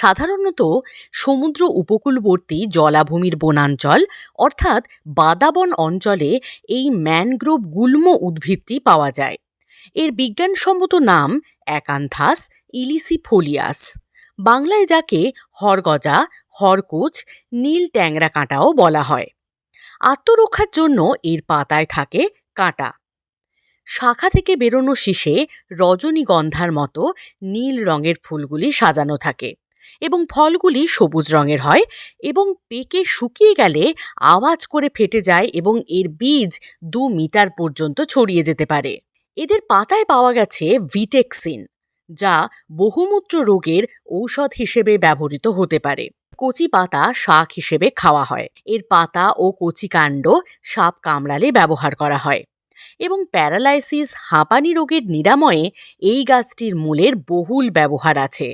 সাধারণত সমুদ্র উপকূলবর্তী জলাভূমির বনাঞ্চল, অর্থাৎ বাদাবন অঞ্চলে এই ম্যানগ্রোভ গুল্ম উদ্ভিদটি পাওয়া যায়। এর বিজ্ঞানসম্মত নাম অ্যাকান্থাস ইলিসিফোলিয়াস। বাংলায় যাকে হরগজা, হরকুচ, নীল ট্যাংরা কাঁটাও বলা হয়। আত্মরক্ষার জন্য এর পাতায় থাকে কাঁটা। শাখা থেকে বেরোনো শীষে রজনীগন্ধার মতো নীল রঙের ফুলগুলি সাজানো থাকে। এবং ফলগুলি সবুজ রঙের হয় এবং পেকে শুকিয়ে গেলে আওয়াজ করে ফেটে যায় এবং এর বীজ দু মিটার পর্যন্ত ছড়িয়ে যেতে পারে। এদের পাতায় পাওয়া গেছে ভিটেক্সিন, যা বহুমূত্র রোগের ঔষধ হিসেবে ব্যবহৃত হতে পারে। কচি পাতা শাক হিসেবে খাওয়া হয়। এর পাতা ও কচি কাণ্ড সাপ কামড়ালে ব্যবহার করা হয় এবং প্যারালাইসিস হাঁপানি রোগের নিরাময়ে এই গাছটির মূলের বহুল ব্যবহার আছে।